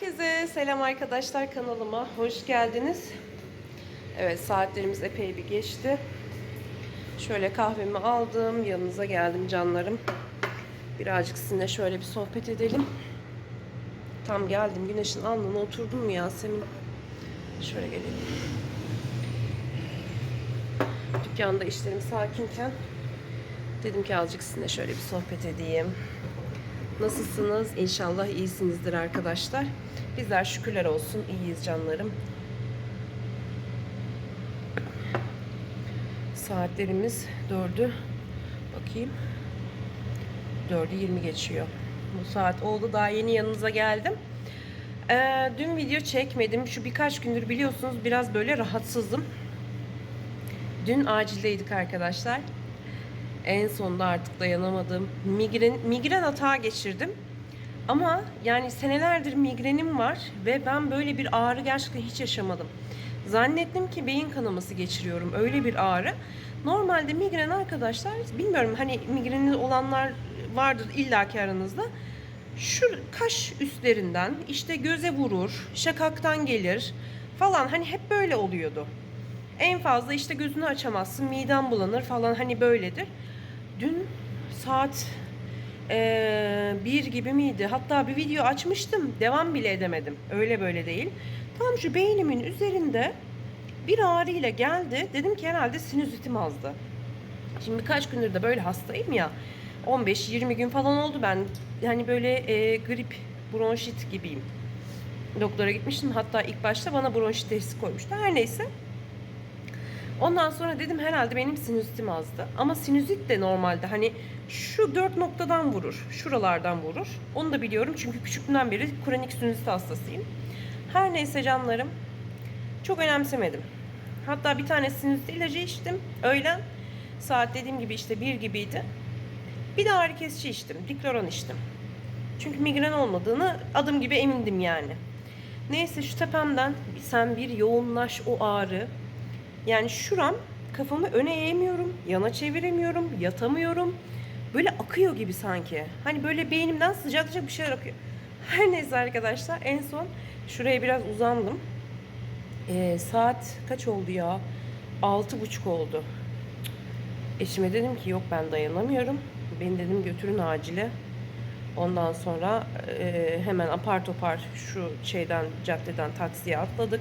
Herkese selam arkadaşlar kanalıma hoş geldiniz. Evet saatlerimiz epey bir geçti. Şöyle kahvemi aldım yanınıza geldim canlarım. Birazcık sizinle şöyle bir sohbet edelim. Tam geldim güneşin alnına oturdum mu Yasemin? Şöyle geleyim. Dükkanda işlerim sakinken dedim ki azıcık sizinle şöyle bir sohbet edeyim. Nasılsınız? İnşallah iyisinizdir arkadaşlar. Bizler şükürler olsun iyiyiz canlarım. Saatlerimiz dördü. Bakayım. Dördü 20 geçiyor. Bu saat oldu. Daha yeni yanınıza geldim. Ee, dün video çekmedim. Şu birkaç gündür biliyorsunuz biraz böyle rahatsızdım. Dün acildeydik arkadaşlar. En sonunda artık dayanamadım. Migren, migren atağı geçirdim. Ama yani senelerdir migrenim var ve ben böyle bir ağrı gerçekten hiç yaşamadım. Zannettim ki beyin kanaması geçiriyorum. Öyle bir ağrı. Normalde migren arkadaşlar bilmiyorum hani migreni olanlar vardır illaki aranızda. Şu kaş üstlerinden işte göze vurur, şakaktan gelir falan hani hep böyle oluyordu. En fazla işte gözünü açamazsın, miden bulanır falan hani böyledir. Dün saat bir gibi miydi? Hatta bir video açmıştım. Devam bile edemedim. Öyle böyle değil. Tam şu beynimin üzerinde bir ağrı ile geldi. Dedim ki herhalde sinüzitim azdı. Şimdi birkaç gündür de böyle hastayım ya. 15-20 gün falan oldu ben. Yani böyle e, grip, bronşit gibiyim. Doktora gitmiştim. Hatta ilk başta bana bronşit teşhisi koymuştu. Her neyse. Ondan sonra dedim herhalde benim sinüzitim azdı. Ama sinüzit de normalde hani şu dört noktadan vurur. Şuralardan vurur. Onu da biliyorum çünkü küçüklüğümden beri kronik sinüzit hastasıyım. Her neyse canlarım. Çok önemsemedim. Hatta bir tane sinüzit ilacı içtim. Öğlen saat dediğim gibi işte bir gibiydi. Bir de ağrı kesici içtim. Dikloron içtim. Çünkü migren olmadığını adım gibi emindim yani. Neyse şu tepemden sen bir yoğunlaş o ağrı. Yani şuram kafamı öne eğemiyorum, yana çeviremiyorum, yatamıyorum. Böyle akıyor gibi sanki. Hani böyle beynimden sıcak sıcak bir şeyler akıyor. Her neyse arkadaşlar en son şuraya biraz uzandım. Ee, saat kaç oldu ya? Altı buçuk oldu. Eşime dedim ki yok ben dayanamıyorum. Beni dedim götürün acile. Ondan sonra e, hemen apar topar şu şeyden caddeden taksiye atladık.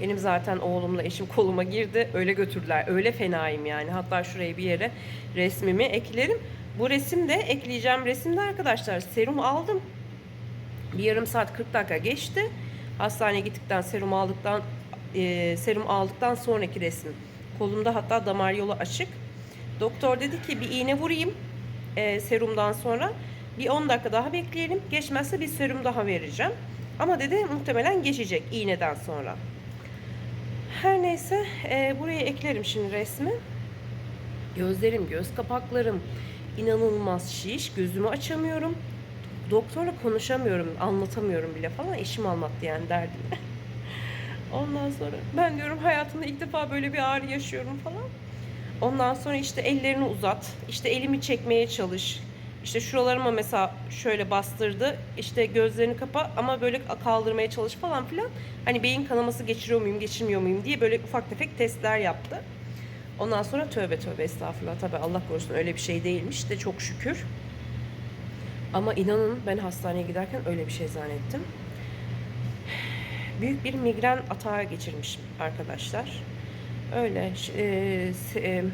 Benim zaten oğlumla eşim koluma girdi. Öyle götürdüler. Öyle fenayım yani. Hatta şuraya bir yere resmimi eklerim. Bu resim de ekleyeceğim resimde arkadaşlar serum aldım. Bir yarım saat 40 dakika geçti. Hastaneye gittikten serum aldıktan e, serum aldıktan sonraki resim. Kolumda hatta damar yolu açık. Doktor dedi ki bir iğne vurayım e, serumdan sonra. Bir 10 dakika daha bekleyelim. Geçmezse bir serum daha vereceğim. Ama dedi muhtemelen geçecek iğneden sonra. Her neyse e, buraya eklerim şimdi resmi. Gözlerim, göz kapaklarım inanılmaz şiş. Gözümü açamıyorum. Doktorla konuşamıyorum, anlatamıyorum bile falan. Eşim anlattı yani derdimi. Ondan sonra ben diyorum hayatımda ilk defa böyle bir ağrı yaşıyorum falan. Ondan sonra işte ellerini uzat. işte elimi çekmeye çalış. İşte şuralarıma mesela şöyle bastırdı. İşte gözlerini kapa ama böyle kaldırmaya çalış falan filan. Hani beyin kanaması geçiriyor muyum, geçirmiyor muyum diye böyle ufak tefek testler yaptı. Ondan sonra tövbe tövbe estağfurullah tabii Allah korusun öyle bir şey değilmiş de çok şükür. Ama inanın ben hastaneye giderken öyle bir şey zannettim. Büyük bir migren atağı geçirmişim arkadaşlar. Öyle e,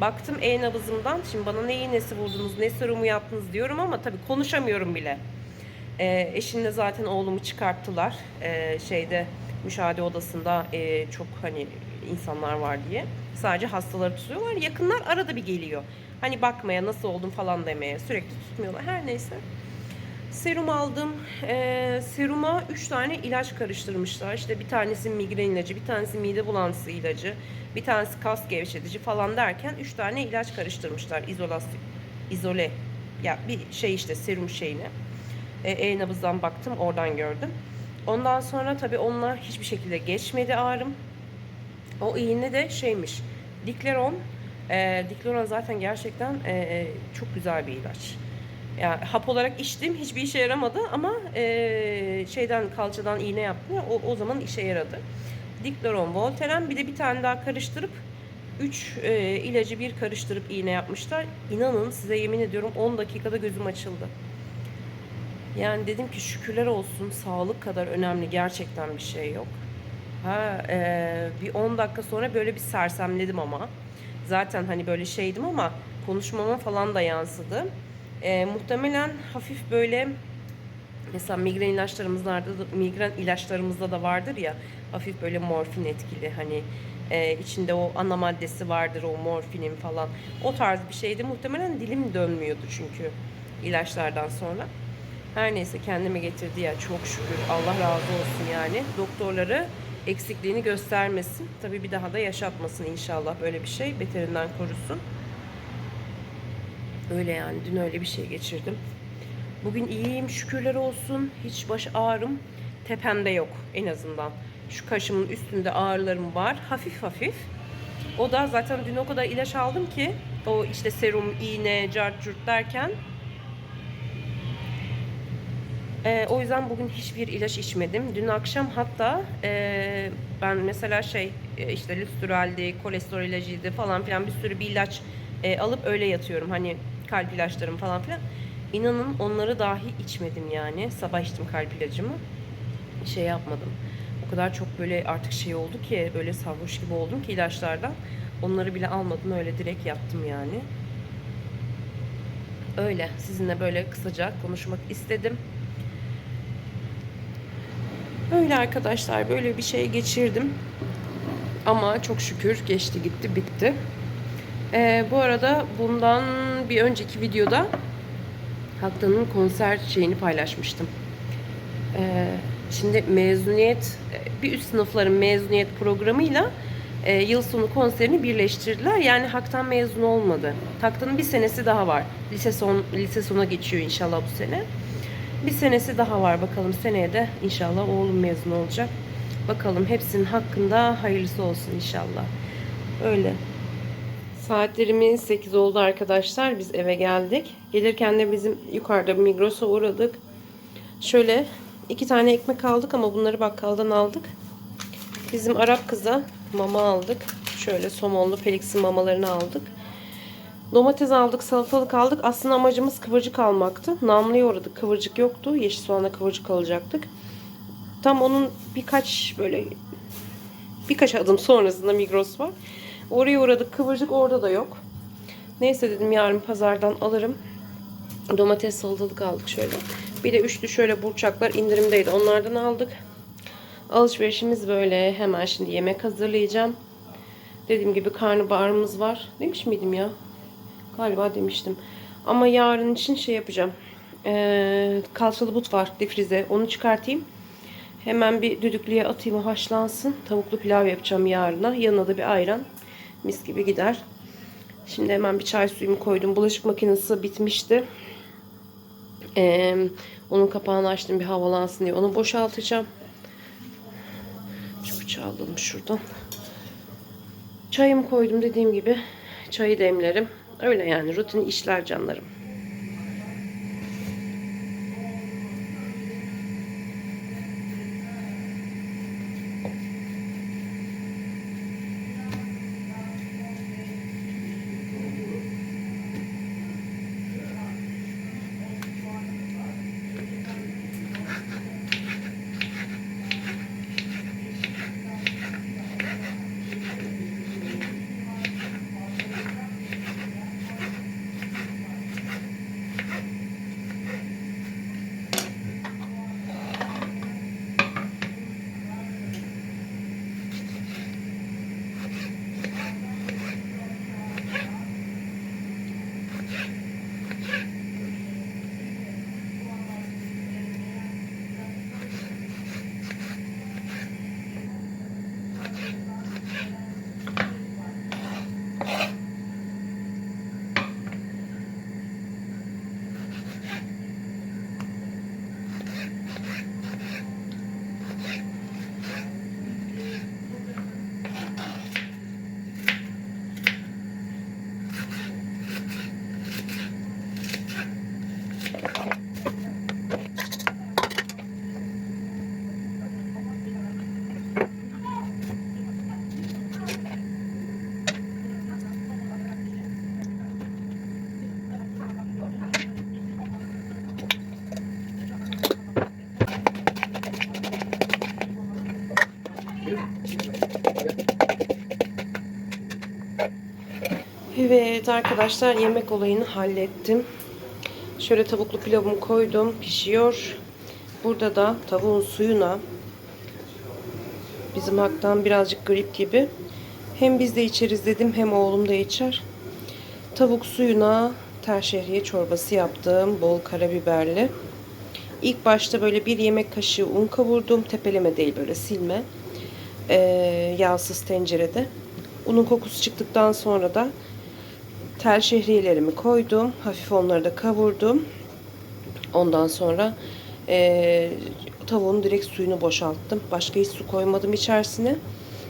baktım e-nabızımdan şimdi bana ne iğnesi vurdunuz ne serumu yaptınız diyorum ama tabii konuşamıyorum bile. E, eşimle zaten oğlumu çıkarttılar. E, şeyde müşahede odasında e, çok hani insanlar var diye. Sadece hastaları tutuyorlar. Yakınlar arada bir geliyor. Hani bakmaya nasıl oldun falan demeye sürekli tutmuyorlar. Her neyse. Serum aldım. Ee, seruma 3 tane ilaç karıştırmışlar. İşte bir tanesi migren ilacı, bir tanesi mide bulantısı ilacı, bir tanesi kas gevşetici falan derken 3 tane ilaç karıştırmışlar. İzolasyon, izole. Ya bir şey işte serum şeyine. Ee, E-nabızdan baktım, oradan gördüm. Ondan sonra tabii onunla hiçbir şekilde geçmedi ağrım. O iğne de şeymiş. Dikleron. E, Dikleron zaten gerçekten e, e, çok güzel bir ilaç. Yani hap olarak içtim. Hiçbir işe yaramadı ama eee, şeyden kalçadan iğne yaptım. O, o zaman işe yaradı. Dikloron, Voltaren bir de bir tane daha karıştırıp 3 ilacı bir karıştırıp iğne yapmışlar. İnanın size yemin ediyorum 10 dakikada gözüm açıldı. Yani dedim ki şükürler olsun sağlık kadar önemli gerçekten bir şey yok. Ha eee, bir 10 dakika sonra böyle bir sersemledim ama. Zaten hani böyle şeydim ama konuşmama falan da yansıdı. Eee, muhtemelen hafif böyle mesela migren ilaçlarımızda da migren ilaçlarımızda da vardır ya hafif böyle morfin etkili hani e, içinde o ana maddesi vardır o morfinin falan. O tarz bir şeydi. Muhtemelen dilim dönmüyordu çünkü ilaçlardan sonra. Her neyse kendime getirdi ya çok şükür. Allah razı olsun yani. Doktorları eksikliğini göstermesin. Tabii bir daha da yaşatmasın inşallah. Böyle bir şey beterinden korusun öyle yani dün öyle bir şey geçirdim Bugün iyiyim şükürler olsun. Hiç baş ağrım tepemde yok en azından. Şu kaşımın üstünde ağrılarım var. Hafif hafif. O da zaten dün o kadar ilaç aldım ki o işte serum, iğne, cart curt derken Ee, o yüzden bugün hiçbir ilaç içmedim. Dün akşam hatta e, ben mesela şey e, işte lüstraldi, kolesterol ilacıydı falan filan bir sürü bir ilaç e, alıp öyle yatıyorum. Hani kalp ilaçlarım falan filan. İnanın onları dahi içmedim yani. Sabah içtim kalp ilacımı. Şey yapmadım. O kadar çok böyle artık şey oldu ki böyle sarhoş gibi oldum ki ilaçlardan. Onları bile almadım öyle direkt yattım yani. Öyle sizinle böyle kısaca konuşmak istedim. Öyle arkadaşlar böyle bir şey geçirdim. Ama çok şükür geçti gitti bitti. Ee, bu arada bundan bir önceki videoda Haktan'ın konser şeyini paylaşmıştım. Ee, şimdi mezuniyet, bir üst sınıfların mezuniyet programıyla e, yıl sonu konserini birleştirdiler. Yani Haktan mezun olmadı. Haktan'ın bir senesi daha var. Lise son lise sona geçiyor inşallah bu sene. Bir senesi daha var. Bakalım seneye de inşallah oğlum mezun olacak. Bakalım hepsinin hakkında hayırlısı olsun inşallah. Öyle. Saatlerimiz 8 oldu arkadaşlar. Biz eve geldik. Gelirken de bizim yukarıda Migros'a uğradık. Şöyle iki tane ekmek aldık ama bunları bakkaldan aldık. Bizim Arap kıza mama aldık. Şöyle somonlu Felix'in mamalarını aldık. Domates aldık, salatalık aldık. Aslında amacımız kıvırcık almaktı. Namlı'ya uğradık. Kıvırcık yoktu. Yeşil soğanla kıvırcık alacaktık. Tam onun birkaç böyle birkaç adım sonrasında Migros var. Oraya uğradık. Kıvırcık orada da yok. Neyse dedim yarın pazardan alırım. Domates salatalık aldık şöyle. Bir de üçlü şöyle burçaklar indirimdeydi. Onlardan aldık. Alışverişimiz böyle. Hemen şimdi yemek hazırlayacağım. Dediğim gibi karnabaharımız var. Demiş miydim ya? Galiba demiştim. Ama yarın için şey yapacağım. Ee, kalçalı but var difrize. Onu çıkartayım. Hemen bir düdüklüye atayım o haşlansın. Tavuklu pilav yapacağım yarına. Yanına da bir ayran. Mis gibi gider. Şimdi hemen bir çay suyumu koydum. Bulaşık makinesi bitmişti. Ee, onun kapağını açtım bir havalansın diye. Onu boşaltacağım. Şu bıçağı alalım şuradan. Çayımı koydum dediğim gibi. Çayı demlerim. Öyle yani rutin işler canlarım. Evet arkadaşlar yemek olayını hallettim. Şöyle tavuklu pilavımı koydum. Pişiyor. Burada da tavuğun suyuna bizim haktan birazcık grip gibi. Hem biz de içeriz dedim hem oğlum da içer. Tavuk suyuna tel şehriye çorbası yaptım. Bol karabiberli. İlk başta böyle bir yemek kaşığı un kavurdum. Tepeleme değil böyle silme. Ee, yağsız tencerede. Unun kokusu çıktıktan sonra da tel şehriyelerimi koydum. Hafif onları da kavurdum. Ondan sonra eee tavuğun direkt suyunu boşalttım. Başka hiç su koymadım içerisine.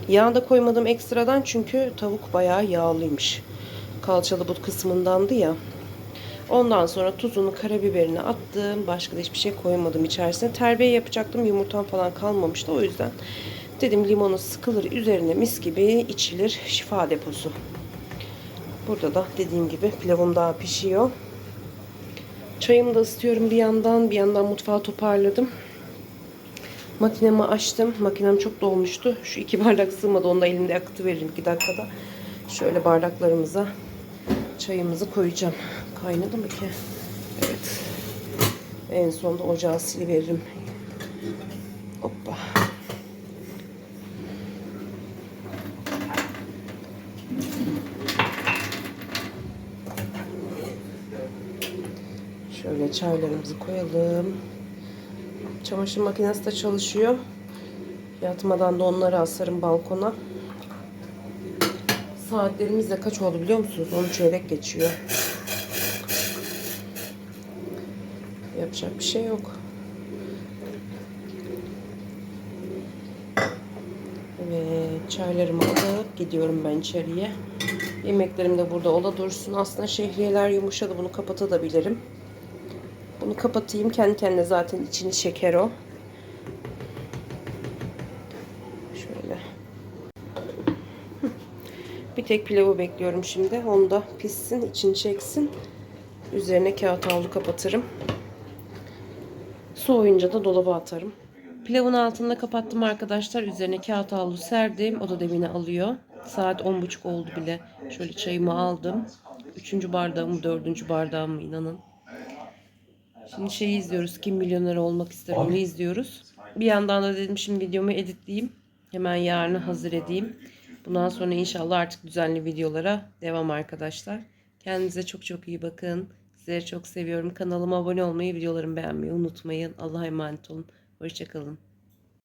Yağ da koymadım ekstradan çünkü tavuk bayağı yağlıymış. Kalçalı but kısmındandı ya. Ondan sonra tuzunu, karabiberini attım. Başka da hiçbir şey koymadım içerisine. Terbiye yapacaktım. Yumurtam falan kalmamıştı. O yüzden dedim limonu sıkılır üzerine mis gibi içilir. Şifa deposu. Burada da dediğim gibi pilavım daha pişiyor. Çayımı da ısıtıyorum bir yandan. Bir yandan mutfağı toparladım. Makinemi açtım. Makinem çok dolmuştu. Şu iki bardak sığmadı. Onu da elimde akıtı veririm iki dakikada. Şöyle bardaklarımıza çayımızı koyacağım. Kaynadı mı ki? Evet. En sonunda ocağı siliveririm. Hoppa. Şöyle çaylarımızı koyalım. Çamaşır makinesi de çalışıyor. Yatmadan da onları asarım balkona. Saatlerimiz de kaç oldu biliyor musunuz? 10 çeyrek geçiyor. Yapacak bir şey yok. Evet, çaylarımı alıp gidiyorum ben içeriye. Yemeklerim de burada ola dursun. Aslında şehriyeler yumuşadı. Bunu kapatabilirim. Bunu kapatayım. Kendi kendine zaten içini çeker o. Şöyle. Bir tek pilavı bekliyorum şimdi. Onu da pişsin, içini çeksin. Üzerine kağıt havlu kapatırım. Soğuyunca da dolaba atarım. Pilavın altını da kapattım arkadaşlar. Üzerine kağıt havlu serdim. O da demini alıyor. Saat 10.30 oldu bile. Şöyle çayımı aldım. Üçüncü bardağımı, dördüncü bardağımı inanın. Şimdi şeyi izliyoruz. Kim milyoner olmak ister onu izliyoruz. Bir yandan da dedim şimdi videomu editleyeyim. Hemen yarını hazır edeyim. Bundan sonra inşallah artık düzenli videolara devam arkadaşlar. Kendinize çok çok iyi bakın. Sizleri çok seviyorum. Kanalıma abone olmayı, videolarımı beğenmeyi unutmayın. Allah'a emanet olun. Hoşçakalın.